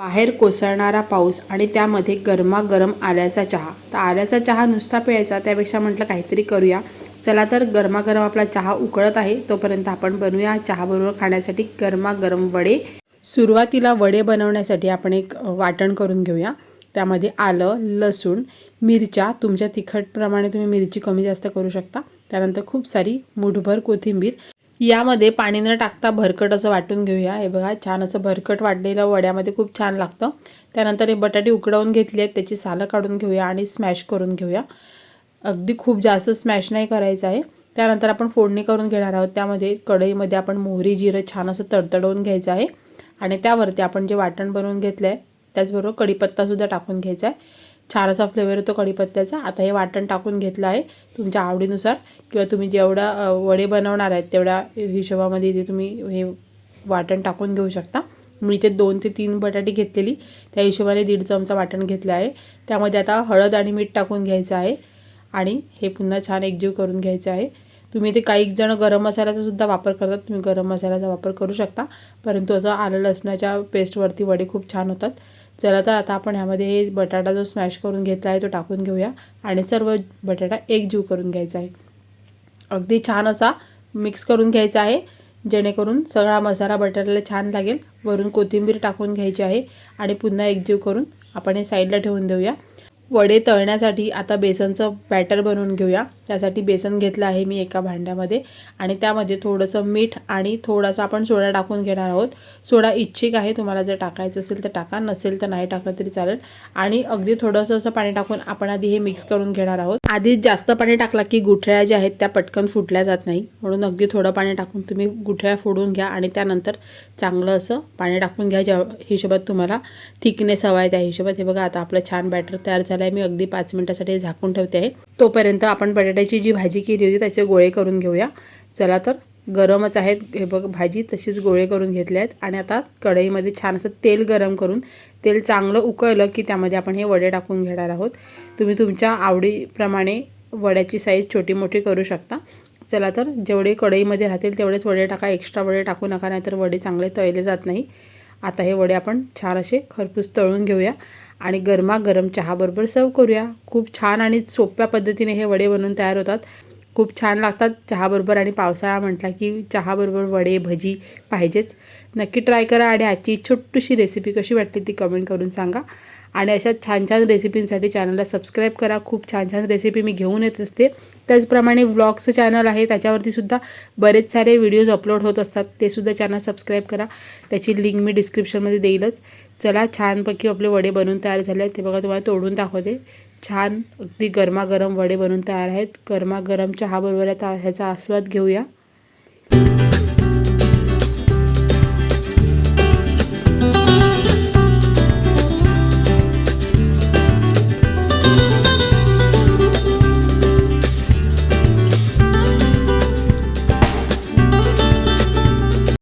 बाहेर कोसळणारा पाऊस आणि त्यामध्ये गरमागरम आल्याचा चहा. तर आल्याचा चहा नुसता प्यायचा त्यापेक्षा म्हटलं काहीतरी करूया. चला तर गरमागरम आपला चहा उकळत आहे तोपर्यंत आपण बनवूया चहाबरोबर खाण्यासाठी गरमागरम वडे. सुरुवातीला वडे बनवण्यासाठी आपण एक वाटण करून घेऊया. त्यामध्ये आलं लसूण मिरच्या तुमच्या तिखटप्रमाणे तुम्ही मिरची कमी जास्त करू शकता. त्यानंतर खूप सारी मुठभर कोथिंबीर यामध्ये पाणी न टाकता भरकट असं वाटून घेऊया. हे बघा छान असं भरकट वाटलेलं वड्यामध्ये खूप छान लागतं. त्यानंतर हे बटाटे उकडवून घेतली आहेत. त्याची सालं काढून घेऊया आणि स्मॅश करून घेऊया. अगदी खूप जास्त स्मॅश नाही करायचं आहे. त्यानंतर आपण फोडणी करून घेणार आहोत. त्यामध्ये कढईमध्ये आपण मोहरी जिरं छान असं तडतडवून घ्यायचं आहे. आणि त्यावरती आपण जे वाटण बनवून घेतलं आहे त्याचबरोबर कढीपत्तासुद्धा टाकून घ्यायचा आहे. छान असा फ्लेवर येतो कढीपत्त्याचा. आता हे वाटण टाकून घेतलं आहे तुमच्या आवडीनुसार. किंवा तुम्ही जेवढा वडे बनवणार आहेत तेवढ्या हिशोबामध्ये इथे तुम्ही हे वाटण टाकून घेऊ शकता. मी इथे दोन ते तीन बटाटे घेतलेली. त्या हिशोबाने दीड चमचा वाटण घेतलं आहे. त्यामध्ये आता हळद आणि मीठ टाकून घ्यायचं आहे. आणि हे पुन्हा छान एकजीव करून घ्यायचं आहे. तुम्ही इथे काही जण गरम मसाल्याचा सुद्धा वापर करतात. तुम्ही गरम मसाल्याचा वापर करू शकता. परंतु असं आलं लसणाच्या पेस्टवरती वडे खूप छान होतात. चला तर आता आपण ह्यामध्ये बटाटा जो स्मॅश करून घेतला आहे तो टाकून घेऊया. आणि सर्व बटाटा एकजीव करून घ्यायचा आहे. अगदी छान असा मिक्स करून घ्यायचा आहे. जेणेकरून सगळा मसाला बटाट्याला छान लागेल. वरून कोथिंबीर टाकून घ्यायची आहे. आणि पुन्हा एकजीव करून आपण हे साईडला ठेवून देऊया. वडे तळण्यासाठी आता बेसनचं बॅटर बनवून घेऊया. त्यासाठी बेसन घेतलं आहे मी एका भांड्यामध्ये. आणि त्यामध्ये थोडंसं मीठ आणि थोडासा आपण सोडा टाकून घेणार आहोत. सोडा इच्छिक आहे. तुम्हाला जर टाकायचं असेल तर टाका. नसेल तर नाही टाकलं तरी चालेल. आणि अगदी थोडंसं असं पाणी टाकून आपण आधी हे मिक्स करून घेणार आहोत. आधीच जास्त पाणी टाकला की गुठळ्या ज्या आहेत त्या पटकन फुटल्या जात नाही. म्हणून अगदी थोडं पाणी टाकून तुम्ही गुठळ्या फोडून घ्या आणि त्यानंतर चांगलं असं पाणी टाकून घ्या ज्या हिशोबात तुम्हाला थिकनेस हवा आहे त्या हिशोबात. हे बघा आता आपलं छान बॅटर तयार झालं. आहे मी अगदी पाच मिनटासाठी झाकून ठेवते आहे. तोपर्यंत आपण बटाट्याची जी भाजी केली होती त्याचे गोळे करून घेऊया. चला तर गरमच आहेत. हे बघ भाजी तशीच गोळे करून घेतले आहेत. आणि आता कढईमध्ये छान असं तेल गरम करून तेल चांगलं उकळलं की त्यामध्ये आपण हे वडे टाकून घेणार आहोत. तुम्ही तुमच्या आवडीप्रमाणे वड्याची साईज छोटी मोठी करू शकता. चला तर जेवढे कढईमध्ये राहतील तेवढेच वडे टाका. एक्स्ट्रा वडे टाकू नका नाहीतर वडे चांगले तळले जात नाही. आता हे वडे आपण छान असे खरपूस तळून घेऊया. आणि गरमागरम चहाबरोबर सर्व करूया. खूप छान आणि सोप्या पद्धतीने हे वडे बनवून तयार होतात. खूप छान लागतात चहाबरोबर आणि पावसाळा म्हटला की चहाबरोबर वडे भजी पाहिजेच. नक्की ट्राय करा आणि आजची छोटीशी रेसिपी कशी वाटली ती कमेंट करून सांगा. आणि अशा छान छान रेसिपींसाठी चॅनलला सबस्क्राईब करा. खूप छान छान रेसिपी मी घेऊन येत असते. त्याचप्रमाणे व्लॉगचं चॅनल आहे त्याच्यावरती सुद्धा बरेच सारे व्हिडिओज अपलोड होत असतात. ते सुद्धा चॅनल सबस्क्राईब करा. त्याची लिंक मी डिस्क्रिप्शनमध्ये देईलच. चला छानपैकी आपले वडे बनवून तयार झाले आहेत. ते बघा तुम्हाला तोडून दाखवते. छान अगदी गरमागरम वडे बनवून तयार आहेत. गरमागरम चहाबरोबर आता ह्याचा आस्वाद घेऊया.